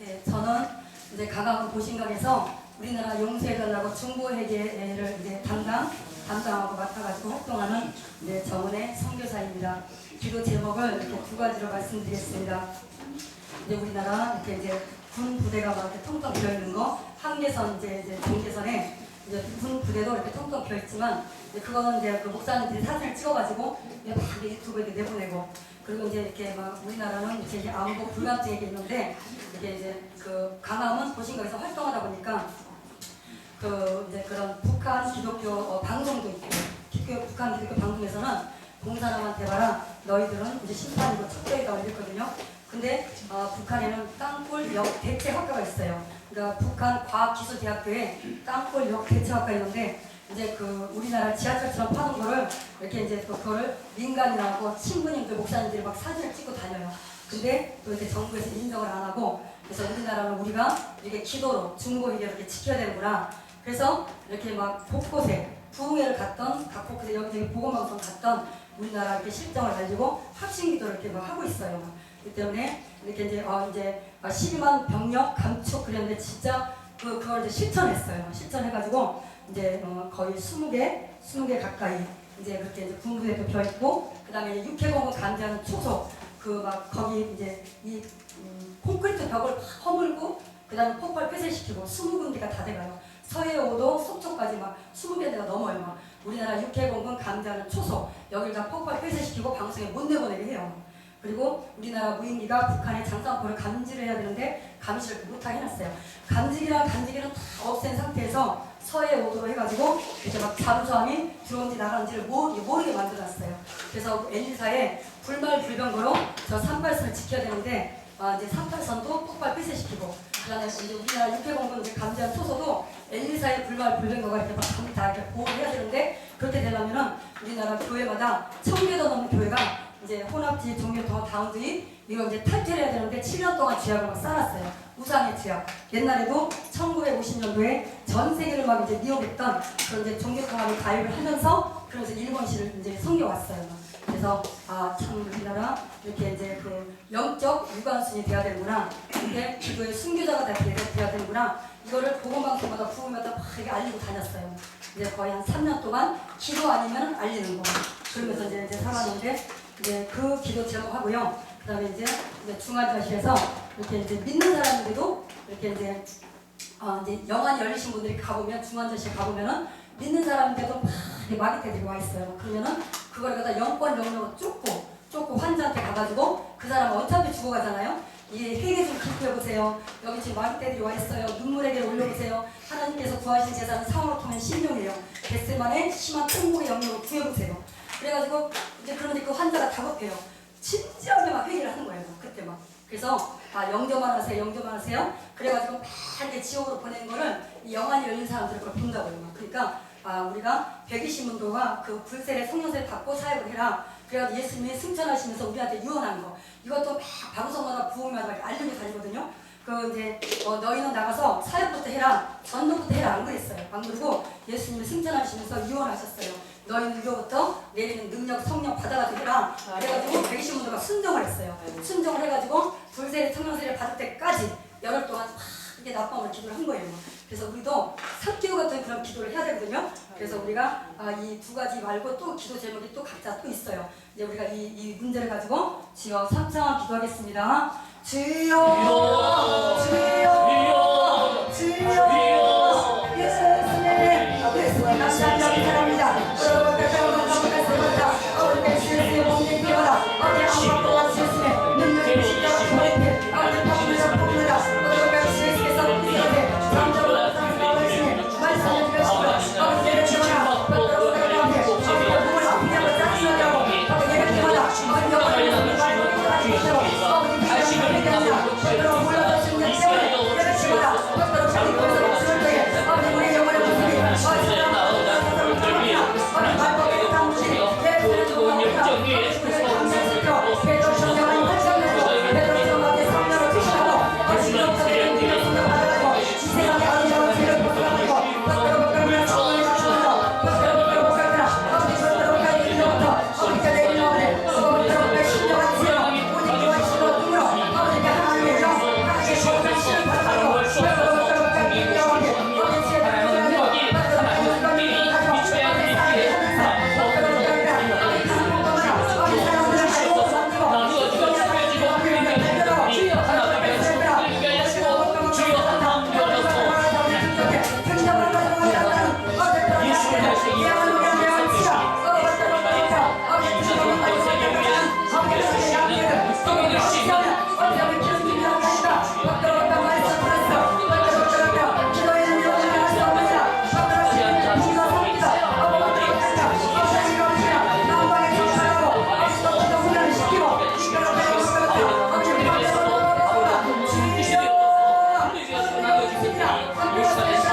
네, 저는 이제 가강 보신각에서 우리나라 용서해달라고 중보회계를 이제 담당 담당하고 맡아가지고 활동하는 이제 정은의 선교사입니다. 기도 제목을 이렇게 두 가지로 말씀드리겠습니다. 이제 우리나라 이렇게 이제 군 부대가 막 이렇게 텅텅 비어 있는 거, 한계선 이제 이제 동계선에 이제 군 부대도 이렇게 텅텅 비어 있지만 이제 그거는 이제 그 목사님들이 사진을 찍어가지고 이제 막 유튜브에 내보내고 그리고 이제 이렇게 막 우리나라는 이제 안보 불감증이 있는데 이게 이제 그 강함은 보신각에서 활동하다 보니까 그 이제 그런 북한 기독교 어, 방송도 있고 기독교 북한 기독교 방송에서는 공산당한테 봐라 너희들은 이제 심판이고 척배가 올렸거든요. 근데 어, 북한에는 땅굴 역 대체학과가 있어요. 그러니까 북한 과학기술대학교에 땅굴 역 대체학과 있는데 이제 그 우리나라 지하철처럼 파는 거를 이렇게 이제 또 그거를 민간이라고 신부님들 목사님들이 막 사진을 찍고 다녀요. 근데 또 이렇게 정부에서 인정을 안 하고 그래서 우리나라는 우리가 이렇게 기도로 중보 이게 이렇게 지켜야 되는구나. 그래서 이렇게 막 곳곳에 부흥회를 갔던 각 곳에 여기저기 보건방송 갔던 우리나라 이렇게 실정을 가지고 합심 기도를 이렇게 막 하고 있어요. 그 때문에 이렇게 이제 어 이제 12만 병력 감축 그랬는데 진짜 그 그걸 이제 실천했어요. 실천해가지고 이제 어 거의 20개 20개 가까이 이제 그렇게 이제 군부대도 펴 있고 그다음에 육해공원 감자는 초소 그 막 거기 이제 이 음, 콘크리트 벽을 막 허물고 그다음에 폭발 폐쇄시키고 20군데가 다 돼가요. 서해오도 속초까지 막 20개대가 넘어요. 막 우리나라 육해공군 감자는 초소 여기를 다 폭발 폐쇄시키고 방송에 못 내보내게 해요. 그리고 우리나라 무인기가 북한의 장산포를 감지를 해야 되는데 감시를 못하게 해놨어요. 감지기랑 감지기는 다 없앤 상태에서 서해 오도로 해가지고 이제 막 잠수함이 들어온지 나가는지를 모, 모르게 만들어놨어요. 그래서 N사에 불말 불병거로 저 38선을 지켜야 되는데 아, 이제 38선도 폭발 폐쇄시키고 그다음에 이제 우리나라 육해공군 감지한 초소도 N사의 불말 불병거가 이렇게 막 전부 다 이렇게 보호해야 되는데 그렇게 되려면은 우리나라 교회마다 천 개도 넘는 교회가 이제 혼합주의, 종교통합, 다운주의 이거 이제 탈퇴해야 되는데 7년 동안 쥐약을 막 쌓았어요. 우상의 쥐약. 옛날에도 1950년도에 전 세계를 막 이제 미혹했던 그런 이제 종교통합을 가입을 하면서 그래서 일본시를 이제 섬겨왔어요. 그래서 아 참 우리나라 이렇게 이제 그 영적 유관순이 돼야 되는구나. 근데 기도의 순교자가 돼야 되는구나. 이거를 보건방송마다 부으마다 막 이렇게 알리고 다녔어요. 이제 거의 한 3년 동안 기도 아니면 알리는 거. 그러면서 이제, 이제 살았는데 이제 그 기도 제목하고요. 그 다음에 이제, 이제 중화자실에서 이렇게 이제 믿는 사람들도 이렇게 이제 어, 이제 영안이 열리신 분들이 가보면 중환자실 가보면은 믿는 사람인데도 막 이렇게 마귀떼들이 와 있어요. 그러면은 그걸 갖다 영권 영역으로 쫓고 쫓고 환자한테 가가지고 그 사람은 어차피 죽어가잖아요. 이 회개 좀 깊이 해보세요. 여기 지금 마귀떼들이 와 있어요. 눈물에게 올려보세요. 하나님께서 구하신 제사는 상으로 통한 신령이에요. 겟세만의 심한 통곡의 영역을 구해보세요. 그래가지고 이제 그러니까 그 환자가 다급해요. 진지하게 막 회의를 하는 거예요. 그때 막. 그래서 아 영접만 하세요, 영접만 하세요. 그래가지고 막 이렇게 지옥으로 보내는 거를 이 영안이 열린 사람들 그걸 본다고요. 막. 그러니까 아 우리가 120문도가 그 불세례 성령세를 받고 사역을 해라. 그래가지고 예수님이 승천하시면서 우리한테 유언하는 거. 이것도 막 방송마다 부흥마다 알리고 다니거든요. 그 이제 어, 너희는 나가서 사역부터 해라, 전도부터 해라 안 그랬어요. 안 그러고 예수님이 승천하시면서 유언하셨어요. 너희는 이로부터 내리는 능력, 성령 받아가지고 해라. 그래가지고 120문도가 순종을 했어요. 순종을 해가지고 불세례 청년세례 받을 때까지 열흘 동안 막 이게 낮밤을 기도를 한 거예요. 그래서 우리도 삼기도 같은 그런 기도를 해야 되거든요. 그래서 우리가 아, 이 두 가지 말고 또 기도 제목이 또 각자 또 있어요. 이제 우리가 이, 이 문제를 가지고 주여 삼창한 기도하겠습니다. 주여, 주여, 주여, よしこです。